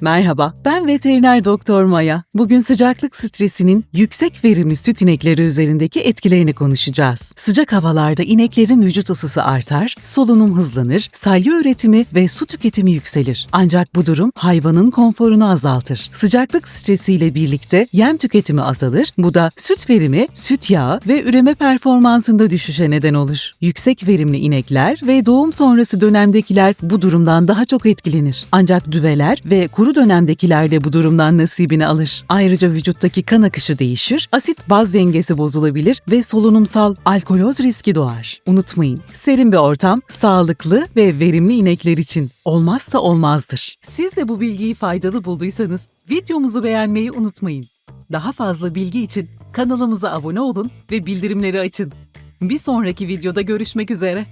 Merhaba, ben veteriner doktor Maya. Bugün sıcaklık stresinin yüksek verimli süt inekleri üzerindeki etkilerini konuşacağız. Sıcak havalarda ineklerin vücut ısısı artar, solunum hızlanır, salya üretimi ve su tüketimi yükselir. Ancak bu durum hayvanın konforunu azaltır. Sıcaklık stresiyle birlikte yem tüketimi azalır, bu da süt verimi, süt yağı ve üreme performansında düşüşe neden olur. Yüksek verimli inekler ve doğum sonrası dönemdekiler bu durumdan daha çok etkilenir. Ancak düveler ve kuru dönemdekiler de bu durumdan nasibini alır. Ayrıca vücuttaki kan akışı değişir, asit baz dengesi bozulabilir ve solunumsal alkoloz riski doğar. Unutmayın, serin bir ortam sağlıklı ve verimli inekler için olmazsa olmazdır. Siz de bu bilgiyi faydalı bulduysanız videomuzu beğenmeyi unutmayın. Daha fazla bilgi için kanalımıza abone olun ve bildirimleri açın. Bir sonraki videoda görüşmek üzere.